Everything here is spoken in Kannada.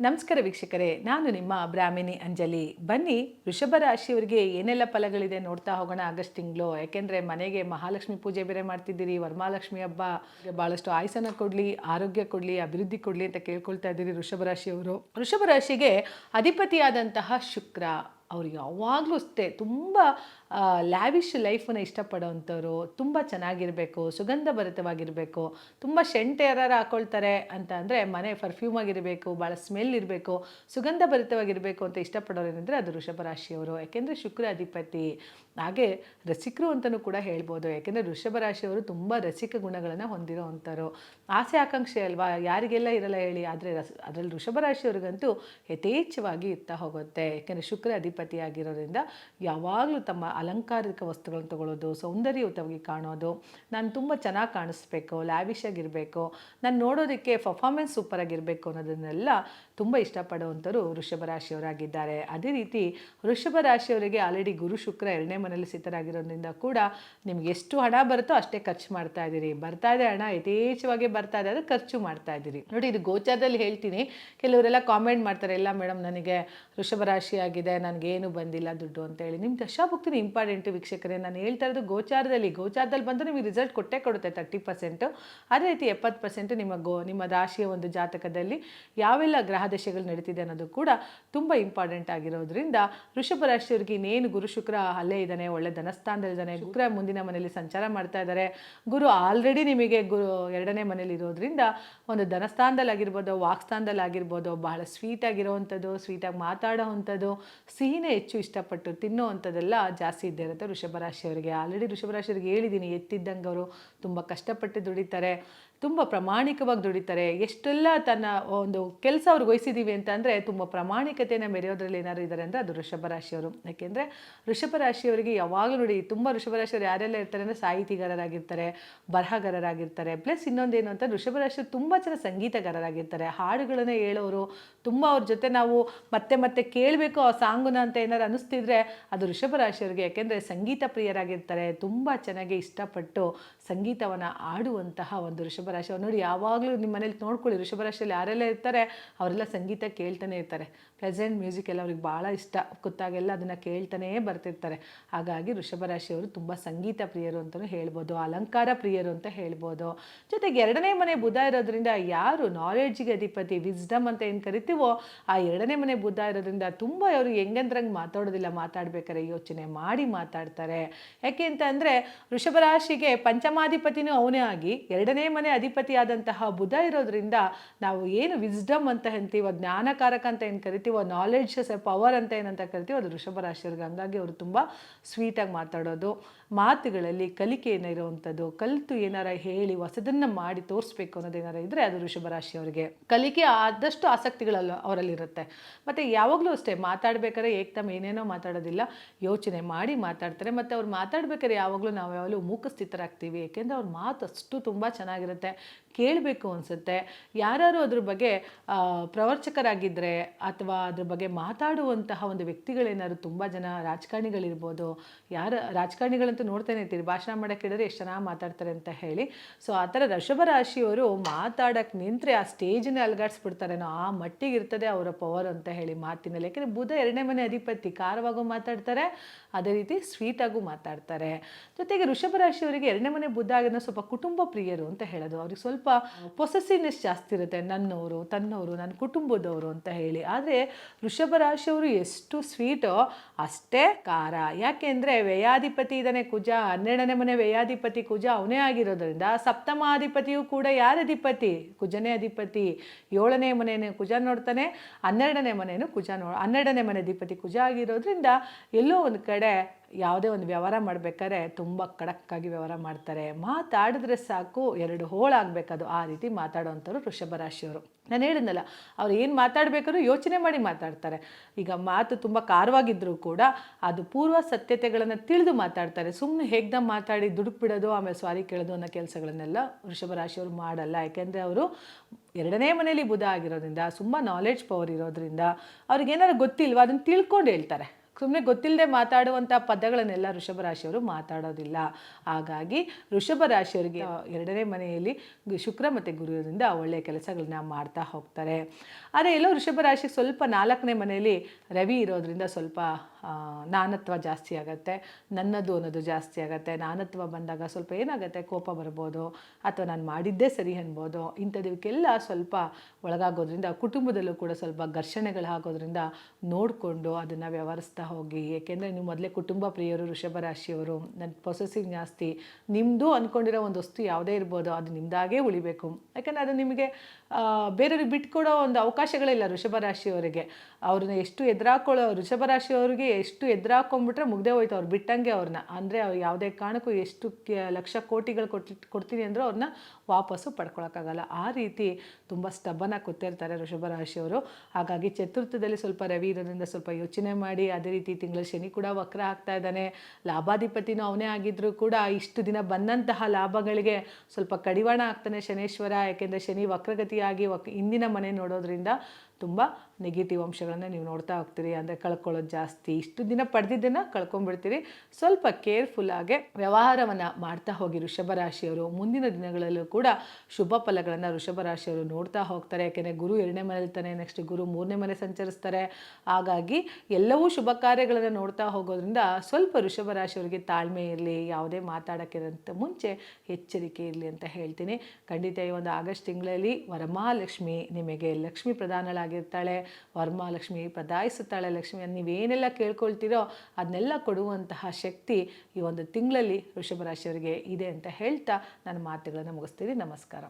ನಮಸ್ಕಾರ ವೀಕ್ಷಕರೇ, ನಾನು ನಿಮ್ಮ ಬ್ರಾಹ್ಮಿಣಿ ಅಂಜಲಿ. ಬನ್ನಿ, ವೃಷಭ ರಾಶಿಯವರಿಗೆ ಏನೆಲ್ಲ ಫಲಗಳಿದೆ ನೋಡ್ತಾ ಹೋಗೋಣ ಆಗಸ್ಟ್ ತಿಂಗಳು. ಯಾಕೆಂದರೆ ಮನೆಗೆ ಮಹಾಲಕ್ಷ್ಮಿ ಪೂಜೆ ಬೇರೆ ಮಾಡ್ತಿದ್ದೀರಿ, ವರಮಹಾಲಕ್ಷ್ಮಿ ಹಬ್ಬ. ಭಾಳಷ್ಟು ಆಯಸನ ಕೊಡಲಿ, ಆರೋಗ್ಯ ಕೊಡಲಿ, ಅಭಿವೃದ್ಧಿ ಕೊಡಲಿ ಅಂತ ಕೇಳ್ಕೊಳ್ತಾ ಇದ್ದೀರಿ ವೃಷಭ ರಾಶಿಯವರು. ವೃಷಭ ರಾಶಿಗೆ ಅಧಿಪತಿಯಾದಂತಹ ಶುಕ್ರ. ಅವ್ರು ಯಾವಾಗಲೂ ಅಷ್ಟೇ ತುಂಬ ಲ್ಯಾವಿಶ್ ಲೈಫನ್ನು ಇಷ್ಟಪಡೋವಂಥವ್ರು ತುಂಬ ಚೆನ್ನಾಗಿರಬೇಕು, ಸುಗಂಧಭರಿತವಾಗಿರಬೇಕು, ತುಂಬ ಶೆಂಟ್ ಯಾರು ಹಾಕ್ಕೊಳ್ತಾರೆ ಅಂತ ಅಂದರೆ ಮನೆ ಪರ್ಫ್ಯೂಮ್ ಆಗಿರಬೇಕು, ಭಾಳ ಸ್ಮೆಲ್ ಇರಬೇಕು, ಸುಗಂಧಭರಿತವಾಗಿರಬೇಕು ಅಂತ ಇಷ್ಟಪಡೋರು ಏನಂದರೆ ಅದು ಋಷಭ ರಾಶಿಯವರು. ಯಾಕೆಂದರೆ ಶುಕ್ರ ಅಧಿಪತಿ. ಹಾಗೆ ರಸಿಕರು ಅಂತಲೂ ಕೂಡ ಹೇಳ್ಬೋದು. ಯಾಕೆಂದರೆ ವೃಷಭ ರಾಶಿಯವರು ತುಂಬ ರಸಿಕ ಗುಣಗಳನ್ನು ಹೊಂದಿರೋ ಅಂಥವ್ರು ಆಸೆ ಆಕಾಂಕ್ಷೆ ಅಲ್ವಾ? ಯಾರಿಗೆಲ್ಲ ಇರಲ್ಲ ಹೇಳಿ, ಆದರೆ ರಸ್, ಅದರಲ್ಲಿ ವೃಷಭ ರಾಶಿಯವ್ರಿಗಂತೂ ಯಥೇಚ್ಛವಾಗಿ ಇರ್ತಾ ಹೋಗುತ್ತೆ. ಯಾಕೆಂದರೆ ಶುಕ್ರ ಅಧಿಪತಿ ಆಗಿರೋದ್ರಿಂದ ಯಾವಾಗಲೂ ತಮ್ಮ ಅಲಂಕಾರಿಕ ವಸ್ತುಗಳನ್ನು ತಗೊಳ್ಳೋದು, ಸೌಂದರ್ಯಯುತವಾಗಿ ಕಾಣೋದು, ನಾನು ತುಂಬ ಚೆನ್ನಾಗಿ ಕಾಣಿಸ್ಬೇಕು ಲ್ಯಾವಿಶ್ ಆಗಿರಬೇಕು, ನಾನು ನೋಡೋದಕ್ಕೆ ಪರ್ಫಾರ್ಮೆನ್ಸ್ ಸೂಪರ್ ಆಗಿರಬೇಕು ಅನ್ನೋದನ್ನೆಲ್ಲ ತುಂಬ ಇಷ್ಟಪಡುವಂಥವ್ರು ವೃಷಭ ರಾಶಿಯವರಾಗಿದ್ದಾರೆ. ಅದೇ ರೀತಿ ವೃಷಭ ರಾಶಿಯವರಿಗೆ ಆಲ್ರೆಡಿ ಗುರು ಶುಕ್ರ ಎರಡನೇ ಮನೇಲಿ ಸ್ಥಿತರಾಗಿರೋದ್ರಿಂದ ಕೂಡ ನಿಮ್ಗೆ ಎಷ್ಟು ಹಣ ಬರುತ್ತೋ ಅಷ್ಟೇ ಖರ್ಚು ಮಾಡ್ತಾ ಇದ್ದೀರಿ. ಬರ್ತಾ ಇದೆ ಹಣ, ಯಥೇಚ್ಛವಾಗಿ ಬರ್ತಾ ಇದೆ ಅದು ಖರ್ಚು ಮಾಡ್ತಾ ಇದ್ದೀರಿ. ನೋಡಿ, ಇದು ಗೋಚಾರದಲ್ಲಿ ಹೇಳ್ತೀನಿ. ಕೆಲವರೆಲ್ಲ ಕಾಮೆಂಟ್ ಮಾಡ್ತಾರೆ, ಇಲ್ಲ ಮೇಡಮ್ ನನಗೆ ವೃಷಭ ರಾಶಿ ಆಗಿದೆ ನನಗೇನು ಬಂದಿಲ್ಲ ದುಡ್ಡು ಅಂತ ಹೇಳಿ. ನಿಮ್ಮ ದಶಾಭುಕ್ತಿನ ಇಂಪಾರ್ಟೆಂಟ್ ವೀಕ್ಷಕರೇ ನಾನು ಹೇಳ್ತಾ ಇರೋದು ಗೋಚಾರದಲ್ಲಿ. ಗೋಚಾರದಲ್ಲಿ ಬಂದು ನಿಮಗೆ ರಿಸಲ್ಟ್ ಕೊಟ್ಟೇ ಕೊಡುತ್ತೆ ತರ್ಟಿ ಪರ್ಸೆಂಟು ಅದೇ ರೀತಿ ಎಪ್ಪತ್ತು ಪರ್ಸೆಂಟ್ ನಿಮ್ಮ ಗೋ ನಿಮ್ಮ ರಾಶಿಯ ಒಂದು ಜಾತಕದಲ್ಲಿ ಯಾವೆಲ್ಲ ಗ್ರಹ ದಶೆಗಳು ನಡೀತಿದೆ ಅನ್ನೋದು ಕೂಡ ತುಂಬ ಇಂಪಾರ್ಟೆಂಟ್ ಆಗಿರೋದ್ರಿಂದ ವೃಷಭ ರಾಶಿಯವರಿಗೆ ಇನ್ನೇನು ಗುರು ಶುಕ್ರ ಅಲ್ಲೇ ಇದ್ದಾನೆ ಒಳ್ಳೆ ಧನಸ್ಥಾನದಲ್ಲಿದ್ದಾನೆ ಶುಕ್ರ. ಮುಂದಿನ ಮನೆಯಲ್ಲಿ ಸಂಚಾರ ಮಾಡ್ತಾ ಇದ್ದಾರೆ. ಗುರು ಆಲ್ರೆಡಿ ನಿಮಗೆ ಗುರು ಎರಡನೇ ಮನೇಲಿ ಇರೋದ್ರಿಂದ ಒಂದು ಧನಸ್ಥಾನದಲ್ಲಾಗಿರ್ಬೋದು ವಾಕ್ಸ್ಥಾನದಲ್ಲಿ ಆಗಿರ್ಬೋದು ಬಹಳ ಸ್ವೀಟ್ ಆಗಿರೋವಂಥದ್ದು ಸ್ವೀಟಾಗಿ ಮಾತಾಡೋ ಅಂಥದ್ದು ಸಿಹಿನೇ ಹೆಚ್ಚು ಇಷ್ಟಪಟ್ಟು ತಿನ್ನೋ ಅಂಥದ್ದೆಲ್ಲ ಜಾಸ್ತಿ ಇದ್ದೇ ಇರುತ್ತೆ. ವೃಷಭ ರಾಶಿಯವರಿಗೆ. ಆಲ್ರೆಡಿ ವೃಷಭ ರಾಶಿಯವರಿಗೆ ಹೇಳಿದ್ದೀನಿ ಎತ್ತಿದ್ದಂಗೆ ಅವರು ತುಂಬ ಕಷ್ಟಪಟ್ಟು ದುಡಿತಾರೆ, ತುಂಬ ಪ್ರಾಮಾಣಿಕವಾಗಿ ದುಡಿತಾರೆ, ಎಷ್ಟೆಲ್ಲ ತನ್ನ ಒಂದು ಕೆಲಸ ಅವ್ರಿಗೆ ವಹಿಸಿದ್ದೀವಿ ಅಂತ ಅಂದರೆ ತುಂಬ ಪ್ರಾಮಾಣಿಕತೆಯನ್ನು ಮೆರೆಯೋದ್ರಲ್ಲಿ ಏನಾದ್ರು ಇದ್ದಾರೆ ಅಂದರೆ ಅದು ವೃಷಭ ರಾಶಿಯವರು. ಯಾಕೆಂದರೆ ವೃಷಭ ರಾಶಿಯವರಿಗೆ ಯಾವಾಗಲೂ ನೋಡಿ ತುಂಬ ವೃಷಭ ರಾಶಿಯವರು ಯಾರೆಲ್ಲ ಇರ್ತಾರೆ ಅಂದರೆ ಸಾಹಿತಿಗಾರರಾಗಿರ್ತಾರೆ, ಬರಹಗಾರರಾಗಿರ್ತಾರೆ, ಪ್ಲಸ್ ಇನ್ನೊಂದೇನು ಅಂತ ವೃಷಭ ರಾಶಿಯವರು ತುಂಬ ಜನ ಸಂಗೀತಗಾರರಾಗಿರ್ತಾರೆ. ಹಾಡುಗಳನ್ನೇ ಹೇಳೋರು, ತುಂಬ ಅವ್ರ ಜೊತೆ ನಾವು ಮತ್ತೆ ಮತ್ತೆ ಕೇಳಬೇಕು ಆ ಸಾಂಗುನ ಅಂತ ಏನಾದ್ರು ಅನ್ನಿಸ್ತಿದ್ರೆ ಅದು ವೃಷಭ ರಾಶಿಯವರಿಗೆ, ಯಾಕೆಂದರೆ ಸಂಗೀತ ಪ್ರಿಯರಾಗಿರ್ತಾರೆ, ತುಂಬ ಚೆನ್ನಾಗಿ ಇಷ್ಟಪಟ್ಟು ಸಂಗೀತವನ್ನು ಆಡುವಂತಹ ಒಂದು ಋಷಭ ರಾಶಿಯವರು ನೋಡಿ, ಯಾವಾಗಲೂ ನಿಮ್ಮ ಮನೇಲಿ ನೋಡ್ಕೊಳ್ಳಿ ಋಷಭರಾಶಿಯಲ್ಲಿ ಯಾರೆಲ್ಲ ಇರ್ತಾರೆ, ಅವರೆಲ್ಲ ಸಂಗೀತ ಕೇಳ್ತಾನೆ ಇರ್ತಾರೆ. ಪ್ರೆಸೆಂಟ್ ಮ್ಯೂಸಿಕ್ ಎಲ್ಲ ಅವ್ರಿಗೆ ಭಾಳ ಇಷ್ಟ. ಕೂತಾಗೆಲ್ಲ ಅದನ್ನು ಕೇಳ್ತಾನೇ ಬರ್ತಿರ್ತಾರೆ. ಹಾಗಾಗಿ ಋಷಭರಾಶಿಯವರು ತುಂಬ ಸಂಗೀತ ಪ್ರಿಯರು ಅಂತಲೂ ಹೇಳ್ಬೋದು, ಅಲಂಕಾರ ಪ್ರಿಯರು ಅಂತ ಹೇಳ್ಬೋದು. ಜೊತೆಗೆ ಎರಡನೇ ಮನೆ ಬುಧ ಇರೋದ್ರಿಂದ ಯಾರು ನಾಲೆಡ್ಜ್ಗೆ ಅಧಿಪತಿ ವಿಸ್ಡಮ್ ಅಂತ ಏನು ಕರಿತೀವೋ, ಆ ಎರಡನೇ ಮನೆ ಬುಧ ಇರೋದ್ರಿಂದ ತುಂಬ ಅವರು ಹೆಂಗಂದ್ರಂಗೆ ಮಾತಾಡೋದಿಲ್ಲ, ಮಾತಾಡಬೇಕಾರೆ ಯೋಚನೆ ಮಾಡಿ ಮಾತಾಡ್ತಾರೆ. ಯಾಕೆ ಅಂತ ಅಂದರೆ ವೃಷಭ ರಾಶಿಗೆ ಪಂಚಮಾಧಿಪತಿನೂ ಅವನೇ ಆಗಿ, ಎರಡನೇ ಮನೆ ಅಧಿಪತಿಯಾದಂತಹ ಬುಧ ಇರೋದ್ರಿಂದ ನಾವು ಏನು ವಿಸ್ಡಮ್ ಅಂತ ಹೇಳ್ತೀವೋ, ಜ್ಞಾನಕಾರಕ ಅಂತ ಏನು ಕರಿತೀವೋ ನಾಲೆಡ್ಜ್ ಪವರ್ ಅಂತ ಏನಂತ ಕರಿತೀವೋ, ಅದು ರಾಶಿಯವ್ರಿಗೆ ಹಂಗಾಗಿ ಅವರು ತುಂಬ ಸ್ವೀಟಾಗಿ ಮಾತಾಡೋದು. ಮಾತುಗಳಲ್ಲಿ ಕಲಿಕೆ ಇರುವಂಥದ್ದು ಕಲಿತು ಏನಾರ ಹೇಳಿ ಹೊಸದನ್ನು ಮಾಡಿ ತೋರಿಸ್ಬೇಕು ಅನ್ನೋದು ಏನಾರ ಇದ್ದರೆ ಅದು ವೃಷಭ ರಾಶಿಯವರಿಗೆ ಕಲಿಕೆ ಆದಷ್ಟು ಆಸಕ್ತಿಗಳಲ್ಲ ಅವರಲ್ಲಿರುತ್ತೆ. ಮತ್ತು ಯಾವಾಗಲೂ ಅಷ್ಟೇ ಮಾತಾಡ್ಬೇಕಾದ್ರೆ ಏಕ್ತಮ್ ಏನೇನೋ ಮಾತಾಡೋದಿಲ್ಲ, ಯೋಚನೆ ಮಾಡಿ ಮಾತಾಡ್ತಾರೆ. ಮತ್ತು ಅವ್ರು ಮಾತಾಡ್ಬೇಕಾದ್ರೆ ಯಾವಾಗಲೂ ನಾವು ಯಾವಾಗಲೂ ಮೂಕಸ್ಥಿತರಾಗ್ತೀವಿ. ಏಕೆಂದರೆ ಅವ್ರ ಮಾತು ಅಷ್ಟು ತುಂಬ ಚೆನ್ನಾಗಿರುತ್ತೆ. ಕೇಳಬೇಕು ಅನಿಸುತ್ತೆ. ಯಾರು ಅದ್ರ ಬಗ್ಗೆ ಪ್ರವರ್ಚಕರಾಗಿದ್ದರೆ ಅಥವಾ ಅದ್ರ ಬಗ್ಗೆ ಮಾತಾಡುವಂತಹ ಒಂದು ವ್ಯಕ್ತಿಗಳೇನಾದ್ರು ತುಂಬ ಜನ ರಾಜಕಾರಣಿಗಳಿರ್ಬೋದು, ಯಾರ ರಾಜಕಾರಣಿಗಳಂತೂ ನೋಡ್ತಾನೆ ಇರ್ತೀರಿ ಭಾಷಣ ಮಾಡೋಕ್ಕೆ ಹೇಳಿದ್ರೆ ಎಷ್ಟು ಚೆನ್ನಾಗಿ ಮಾತಾಡ್ತಾರೆ ಅಂತ ಹೇಳಿ. ಸೊ ಆ ಥರ ಋಷಭ ರಾಶಿಯವರು ಮಾತಾಡೋಕ್ಕೆ ನಿಂತರೆ ಆ ಸ್ಟೇಜನ್ನೇ ಅಲ್ಗಾಡಿಸ್ಬಿಡ್ತಾರೇನೋ, ಆ ಮಟ್ಟಿಗೆ ಇರ್ತದೆ ಅವರ ಪವರ್ ಅಂತ ಹೇಳಿ ಮಾತಿನಲ್ಲಿ. ಯಾಕೆಂದರೆ ಬುಧ ಎರಡನೇ ಮನೆ ಅಧಿಪತಿ ಖಾರವಾಗೂ ಮಾತಾಡ್ತಾರೆ, ಅದೇ ರೀತಿ ಸ್ವೀಟಾಗೂ ಮಾತಾಡ್ತಾರೆ. ಜೊತೆಗೆ ಋಷಭ ರಾಶಿಯವರಿಗೆ ಎರಡನೇ ಮನೆ ಬುದ್ಧ ಆಗಿರೋ ಸ್ವಲ್ಪ ಕುಟುಂಬ ಪ್ರಿಯರು ಅಂತ ಹೇಳೋದು. ಅವ್ರಿಗೆ ಸ್ವಲ್ಪ ಪೊಸೆಸಿವ್ನೆಸ್ ಜಾಸ್ತಿ ಇರುತ್ತೆ. ನನ್ನವರು ತನ್ನವರು ನನ್ನ ಕುಟುಂಬದವರು ಅಂತ ಹೇಳಿ. ಆದರೆ ಋಷಭ ರಾಶಿಯವರು ಎಷ್ಟು ಸ್ವೀಟೋ ಅಷ್ಟೇ ಖಾರ. ಯಾಕೆಂದರೆ ವ್ಯಯಾಧಿಪತಿ ಇದ್ದಾನೆ ಕುಜ, ಹನ್ನೆರಡನೇ ಮನೆ ವ್ಯಯಾಧಿಪತಿ ಕುಜ ಅವನೇ ಆಗಿರೋದ್ರಿಂದ ಸಪ್ತಮಾಧಿಪತಿಯು ಕೂಡ ಯಾರ ಅಧಿಪತಿ? ಕುಜನೇ ಅಧಿಪತಿ. ಏಳನೇ ಮನೆಯನ್ನು ಕುಜ ನೋಡ್ತಾನೆ, ಹನ್ನೆರಡನೇ ಮನೆಯನ್ನು ಕುಜ ನೋ ಹನ್ನೆರಡನೇ ಮನೆ ಅಧಿಪತಿ ಕುಜ ಆಗಿರೋದ್ರಿಂದ ಎಲ್ಲೋ ಒಂದು ಕಡೆ ಯಾವುದೇ ಒಂದು ವ್ಯವಹಾರ ಮಾಡಬೇಕಾದ್ರೆ ತುಂಬ ಕಡಕ್ಕಾಗಿ ವ್ಯವಹಾರ ಮಾಡ್ತಾರೆ. ಮಾತಾಡಿದ್ರೆ ಸಾಕು, ಎರಡು ಹೋಳಾಗಬೇಕದು ಆ ರೀತಿ ಮಾತಾಡೋವಂಥವ್ರು ವೃಷಭ ರಾಶಿಯವರು. ನಾನು ಹೇಳಿದ್ನಲ್ಲ, ಅವ್ರು ಏನು ಮಾತಾಡಬೇಕಾದ್ರೂ ಯೋಚನೆ ಮಾಡಿ ಮಾತಾಡ್ತಾರೆ. ಈಗ ಮಾತು ತುಂಬ ಖಾರವಾಗಿದ್ದರೂ ಕೂಡ ಅದು ಪೂರ್ವ ಸತ್ಯತೆಗಳನ್ನು ತಿಳಿದು ಮಾತಾಡ್ತಾರೆ. ಸುಮ್ಮನೆ ಹೇಗ್ದ ಮಾತಾಡಿ ದುಡುಕ್ಬಿಡೋದು, ಆಮೇಲೆ ಸ್ವಾರಿ ಕೇಳೋದು ಅನ್ನೋ ಕೆಲಸಗಳನ್ನೆಲ್ಲ ವೃಷಭ ರಾಶಿಯವರು ಮಾಡಲ್ಲ. ಯಾಕೆಂದರೆ ಅವರು ಎರಡನೇ ಮನೇಲಿ ಬುಧ ಆಗಿರೋದ್ರಿಂದ, ತುಂಬ ನಾಲೆಡ್ಜ್ ಪವರ್ ಇರೋದ್ರಿಂದ ಅವ್ರಿಗೇನಾದ್ರು ಗೊತ್ತಿಲ್ವ, ಅದನ್ನು ತಿಳ್ಕೊಂಡು ಹೇಳ್ತಾರೆ. ಸುಮ್ಮನೆ ಗೊತ್ತಿಲ್ಲದೆ ಮಾತಾಡುವಂಥ ಪದಗಳನ್ನೆಲ್ಲ ರಾಶಿಯವರು ಮಾತಾಡೋದಿಲ್ಲ. ಹಾಗಾಗಿ ಋಷಭ ರಾಶಿಯವರಿಗೆ ಎರಡನೇ ಮನೆಯಲ್ಲಿ ಶುಕ್ರ ಮತ್ತು ಗುರುವಿನಿಂದ ಒಳ್ಳೆಯ ಕೆಲಸಗಳನ್ನ ಮಾಡ್ತಾ ಹೋಗ್ತಾರೆ. ಆದರೆ ಎಲ್ಲೋ ಋಷಭ ರಾಶಿ ಸ್ವಲ್ಪ ನಾಲ್ಕನೇ ಮನೆಯಲ್ಲಿ ರವಿ ಇರೋದರಿಂದ ಸ್ವಲ್ಪ ನಾನತ್ವ ಜಾಸ್ತಿ ಆಗುತ್ತೆ, ನನ್ನದು ಅನ್ನೋದು ಜಾಸ್ತಿ ಆಗುತ್ತೆ, ನಾನತ್ವ ಬಂದಾಗ ಸ್ವಲ್ಪ ಏನಾಗುತ್ತೆ, ಕೋಪ ಬರ್ಬೋದು ಅಥವಾ ನಾನು ಮಾಡಿದ್ದೇ ಸರಿ ಅನ್ಬೋದು, ಇಂಥದಕ್ಕೆಲ್ಲ ಸ್ವಲ್ಪ ಒಳಗಾಗೋದ್ರಿಂದ ಕುಟುಂಬದಲ್ಲೂ ಕೂಡ ಸ್ವಲ್ಪ ಘರ್ಷಣೆಗಳು ಆಗೋದ್ರಿಂದ ನೋಡಿಕೊಂಡು ಅದನ್ನು ವ್ಯವಹರಿಸ್ತಾ ಹೋಗಿ, ಏಕೆಂದರೆ ನೀವು ಮೊದಲೇ ಕುಟುಂಬ ಪ್ರಿಯರು ಋಷಭ ರಾಶಿಯವರು ನನ್ನ ಪೊಸೆಸಿವ್ ಜಾಸ್ತಿ ನಿಮ್ಮದು ಅಂದ್ಕೊಂಡಿರೋ ಒಂದು ವಸ್ತು ಯಾವುದೇ ಇರ್ಬೋದು, ಅದು ನಿಮ್ಮದಾಗೇ ಉಳಿಬೇಕು. ಯಾಕಂದರೆ ಅದು ನಿಮಗೆ ಬೇರೆಯವ್ರಿಗೆ ಬಿಟ್ಕೊಡೋ ಒಂದು ಅವಕಾಶಗಳಿಲ್ಲ ಋಷಭ ರಾಶಿಯವರಿಗೆ. ಅವ್ರನ್ನ ಎಷ್ಟು ಎದುರಾಕೊಳ್ಳೋ ವೃಷಭ ರಾಶಿಯವ್ರಿಗೆ ಎಷ್ಟು ಎದುರಾಕೊಂಡ್ಬಿಟ್ರೆ ಮುಗ್ದೇ ಹೋಯ್ತು ಅವ್ರು ಬಿಟ್ಟಂಗೆ ಅವ್ರನ್ನ. ಅಂದರೆ ಅವ್ರು ಯಾವುದೇ ಕಾರಣಕ್ಕೂ ಎಷ್ಟು ಲಕ್ಷ ಕೋಟಿಗಳು ಕೊಟ್ಟು, ಕೊಡ್ತೀನಿ ಅಂದರೂ ಅವ್ರನ್ನ ವಾಪಸ್ಸು ಪಡ್ಕೊಳಕ್ಕಾಗಲ್ಲ. ಆ ರೀತಿ ತುಂಬ ಸ್ಟಬ್ಬನಾಗಿ ಕೂತಿರ್ತಾರೆ ವೃಷಭ ರಾಶಿಯವರು ಹಾಗಾಗಿ ಚತುರ್ಥದಲ್ಲಿ ಸ್ವಲ್ಪ ರವಿ ಇರೋದ್ರಿಂದ ಸ್ವಲ್ಪ ಯೋಚನೆ ಮಾಡಿ, ಅದೇ ರೀತಿ ತಿಂಗಳ ಶನಿ ಕೂಡ ವಕ್ರ ಆಗ್ತಾ ಇದ್ದಾನೆ. ಲಾಭಾಧಿಪತಿನೂ ಅವನೇ ಆಗಿದ್ರೂ ಕೂಡ ಇಷ್ಟು ದಿನ ಬಂದಂತಹ ಲಾಭಗಳಿಗೆ ಸ್ವಲ್ಪ ಕಡಿವಾಣ ಆಗ್ತಾನೆ ಶನೇಶ್ವರ. ಯಾಕೆಂದರೆ ಶನಿ ವಕ್ರಗತಿಯಾಗಿ ವಕ್, ಇಂದಿನ ಮನೆ ನೋಡೋದ್ರಿಂದ ತುಂಬ ನೆಗೆಟಿವ್ ಅಂಶಗಳನ್ನು ನೀವು ನೋಡ್ತಾ ಹೋಗ್ತೀರಿ. ಅಂದರೆ ಕಳ್ಕೊಳ್ಳೋದು ಜಾಸ್ತಿ. ಇಷ್ಟು ದಿನ ಪಡೆದಿದ್ದನ್ನು ಕಳ್ಕೊಂಡ್ಬಿಡ್ತೀರಿ. ಸ್ವಲ್ಪ ಕೇರ್ಫುಲ್ಲಾಗೆ ವ್ಯವಹಾರವನ್ನು ಮಾಡ್ತಾ ಹೋಗಿ ಋಷಭರಾಶಿಯವರು ಮುಂದಿನ ದಿನಗಳಲ್ಲೂ ಕೂಡ ಶುಭ ಫಲಗಳನ್ನು ಋಷಭರಾಶಿಯವರು ನೋಡ್ತಾ ಹೋಗ್ತಾರೆ. ಯಾಕೆಂದರೆ ಗುರು ಎರಡನೇ ಮನೆಯಲ್ಲಿರ್ತಾನೆ ನೆಕ್ಸ್ಟ್ ಗುರು ಮೂರನೇ ಮನೆ ಸಂಚರಿಸ್ತಾರೆ. ಹಾಗಾಗಿ ಎಲ್ಲವೂ ಶುಭ ಕಾರ್ಯಗಳನ್ನು ನೋಡ್ತಾ ಹೋಗೋದ್ರಿಂದ ಸ್ವಲ್ಪ ಋಷಭರಾಶಿಯವರಿಗೆ ತಾಳ್ಮೆ ಇರಲಿ, ಯಾವುದೇ ಮಾತಾಡೋಕ್ಕಿರೋಂಥ ಮುಂಚೆ ಎಚ್ಚರಿಕೆ ಇರಲಿ ಅಂತ ಹೇಳ್ತೀನಿ. ಖಂಡಿತ ಈ ಒಂದು ಆಗಸ್ಟ್ ತಿಂಗಳಲ್ಲಿ ವರಮಹಾಲಕ್ಷ್ಮಿ ನಿಮಗೆ ಲಕ್ಷ್ಮಿ ಪ್ರಧಾನಳಾಗಿರ್ತಾಳೆ ವರ್ಮಾಲಕ್ಷ್ಮಿ ಪ್ರದಾಯಿಸುತ್ತಾಳೆ ಲಕ್ಷ್ಮಿ ನೀವೇನೆಲ್ಲ ಕೇಳ್ಕೊಳ್ತೀರೋ ಅದನ್ನೆಲ್ಲ ಕೊಡುವಂತಹ ಶಕ್ತಿ ಈ ಒಂದು ತಿಂಗಳಲ್ಲಿ ವೃಷಭ ರಾಶಿಯವರಿಗೆ ಇದೆ ಅಂತ ಹೇಳ್ತಾ ನನ್ನ ಮಾತುಗಳನ್ನು ಮುಗಿಸ್ತೀನಿ ನಮಸ್ಕಾರ.